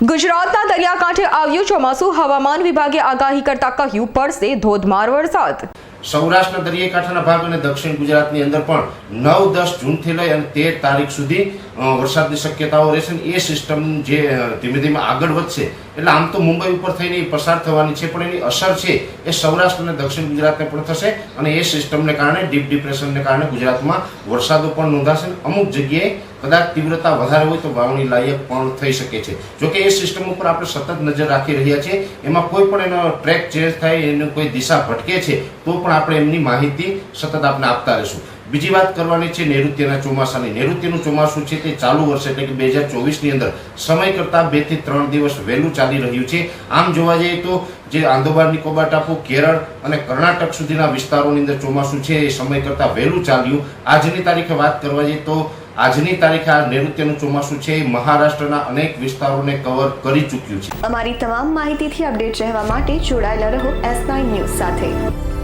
ગુજરાતના દરિયાકાંઠે આવ્યું ચોમાસું હવામાન વિભાગે આગાહી કરતા કહ્યું પડશે ધોધમાર વરસાદ. સૌરાષ્ટ્રના દરિયાકાંઠાના ભાગ અને દક્ષિણ ગુજરાતની અંદર પણ નવ દસ જૂનથી લઈ અને તેર તારીખ સુધી વરસાદની શક્યતાઓ રહેશે એ સિસ્ટમ જે ધીમે ધીમે આગળ વધશે. એટલે આમ તો મુંબઈ ઉપર થઈને પસાર થવાની છે, પણ એની અસર છે એ સૌરાષ્ટ્ર અને દક્ષિણ ગુજરાતને પણ થશે અને એ સિસ્ટમને કારણે, ડીપ ડિપ્રેશનને કારણે ગુજરાતમાં વરસાદો પણ નોંધાશે અમુક જગ્યાએ કદાચ તીવ્રતા વધારે હોય તો વાવણી લાયક પણ થઈ શકે છે. જોકે એ સિસ્ટમ ઉપર આપણે સતત નજર રાખી રહ્યા છીએ, એમાં કોઈ પણ એનો ટ્રેક ચેન્જ થાય, એની કોઈ દિશા ભટકે છે, તો પણ આપણે એમની માહિતી સતત આપણે આપતા રહીશું. બીજી વાત કરવાની છે, નૈઋત્યના ચોમાસાની. નૈઋત્યનું ચોમાસું છે તે ચાલુ વર્ષે એટલે કે બે હજાર ચોવીસની અંદર. સમય કરતાં બેથી ત્રણ દિવસ વહેલું ચાલી રહ્યું છે. આમ જોવા જઈએ તો જે આંદોબાર નિકોબાર ટાપુ કેરળ અને કર્ણાટક સુધીના વિસ્તારોની અંદર ચોમાસું છે, એ સમય કરતાં વહેલું ચાલ્યું. આજની તારીખે વાત કરવા જઈએ તો આજની તારીખે આ નૈઋત્યનું ચોમાસું છે મહારાષ્ટ્રના અનેક વિસ્તારોને કવર કરી ચૂક્યું છે. અમારી તમામ માહિતીથી અપડેટ રહેવા માટે જોડાયેલા રહો એસ ન્યૂઝ સાથે.